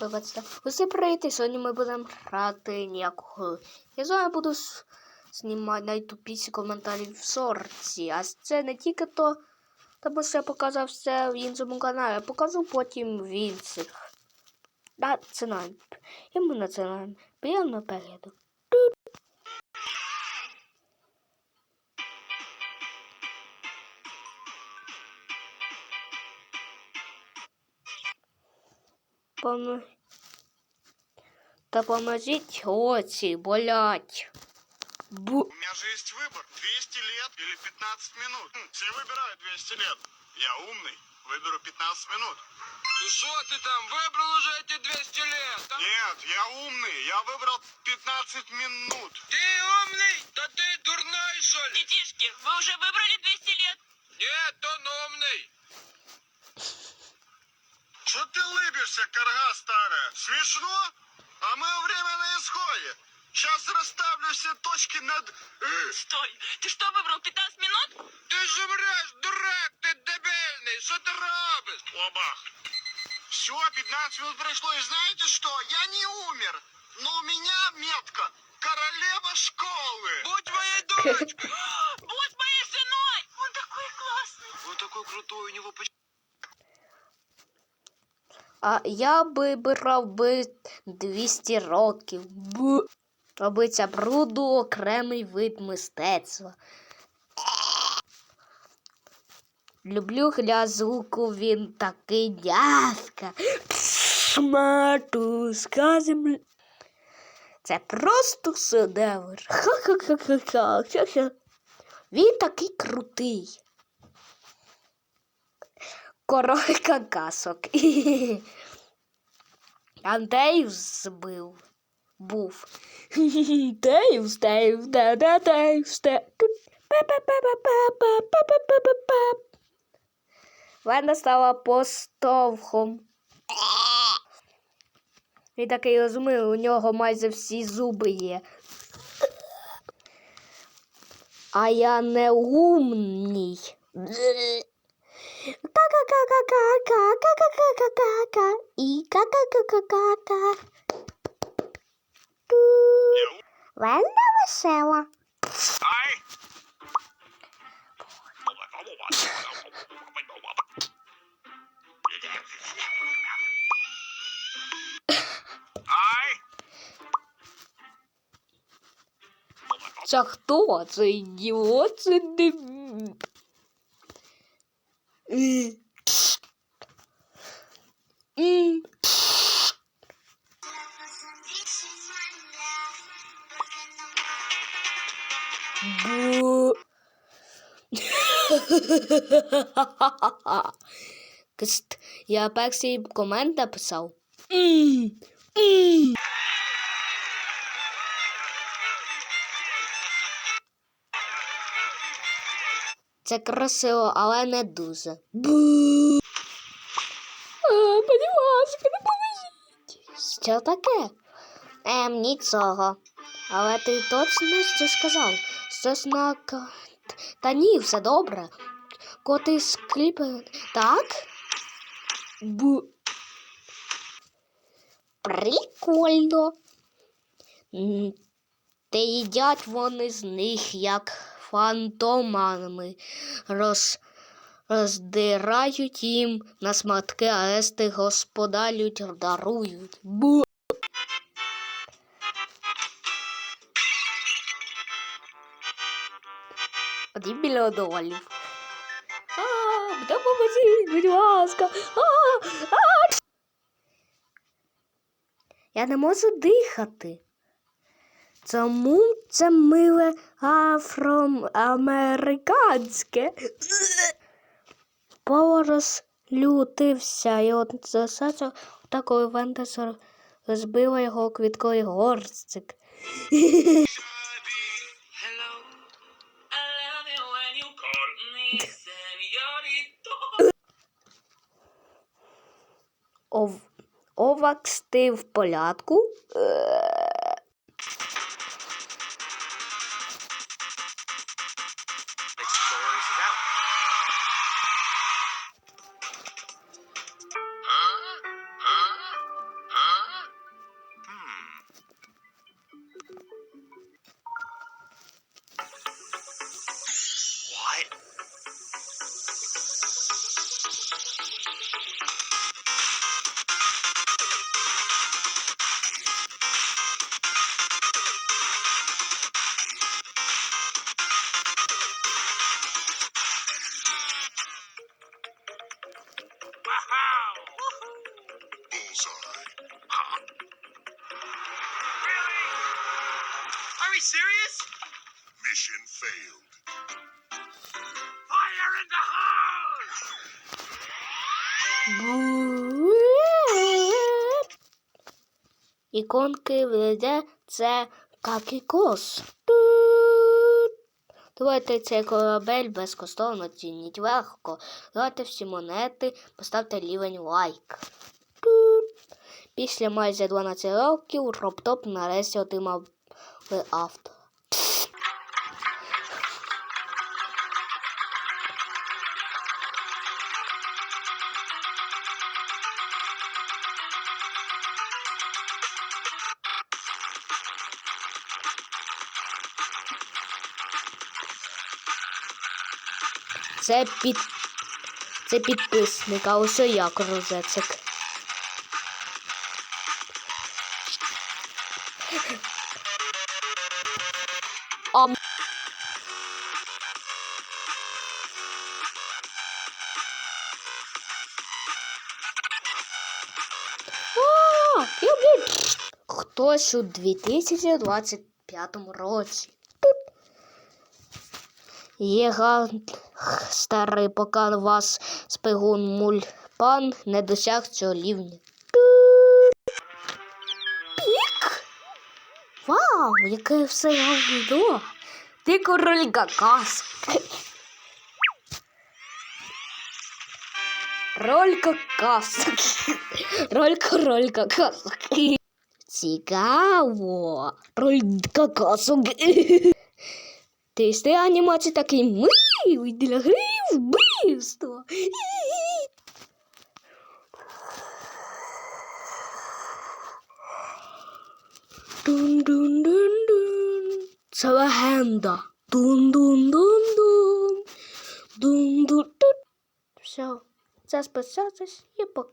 Вибачте. Усі прийти. сьогодні ми будемо грати ніякого. Я з вами буду знімати найтупіші коментарі в сорці. А це не тільки то, тому що я показав все в іншому каналі, я покажу потім в інших. Да, це нам. І на це нам. Приємно перегляду. Помо... Та поможіть очі, болять. Бу... У меня же есть выбор. 200 лет или 15 минут. Хм, Все выбирают 200 лет. Я умный. Выберу 15 минут. Ну что ты там, выбрал уже эти 200 лет? а? Нет, я умный. Я выбрал 15 минут. Ты умный? Да ты дурной, что ли? Детишки, вы уже выбрали 200 лет? Нет, он умный. Что ты корга старая? Смешно? А мое время на исходе. Сейчас расставлю все точки над... Стой, ты что выбрал 15 минут? Ты же врешь, дурак, ты дебильный. Что ты робишь? Оба. Все, 15 минут прошло, и знаете что? Я не умер. Но у меня метка королева школы. Будь моей дурочкой. Будь моей женой! Он такой классный! Он такой крутой, у него почти... А я би брав би 200 років. Аби ця бруду окремий вид мистецтва. Люблю гля звуку, він такий дядька. Матуска земля. Це просто шедевр. Ха-ха-ха-ха-ха. Ха-ха. Він такий крутий. Король какасок. Антеїв збив. Був. Теїв, стеїв, де, де, теїв. Вена стала постовхом. Він такий розумний, у нього майже всі зуби є. А я не умній. Ка-ка-ка-ка-ка-ка-ка-ка-ка-ка-ка. І ка-ка-ка-ка-ка-ка. Венда весела. Mm. Mm. Mm. Ya, Paxi, komanda, pessoal. Hum, hum. Це красиво, але не дуже. Бу. А, будь ласка, не поможіть. Що таке? Ем, нічого. Але ти точно що сказав? Щось на... Та ні, все добре. Коти скріпи... Так? Бу. Прикольно. Та їдять вони з них як фантомами. Роз... Роздирають їм на сматки, а решти господарють, дарують. Бу. Один мільйон доларів. А, допоможіть, будь ласка. А, а. Я не можу дихати. Чому це миле афроамериканське. Порос лютився і от засадив та коли Вендесер розбила його квітковий горстик. Ов... Овак стив в полятку. you we serious? Mission failed. Fire in the hole! Іконки веде це Какікос. Давайте цей корабель безкоштовно цініть легко. Давайте всі монети, поставте рівень лайк. Після майже 12 років Роптоп нарешті отримав авто. Це під. Це підписник, а ось я кружецик. Блін. Хтось у 2025 році. Є га... старий, поки вас спигун мульпан не досяг цього рівня. Вау, яке все говно! Ти король какас. Роль какас. Роль король какас. Цікаво. Роль какасу. Ти ти анімації такий милий для гри в Дун-дун-дун-дун. Це легенда. Дун-дун-дун-дун. Дун-дун-дун. Все, це списатись і пока.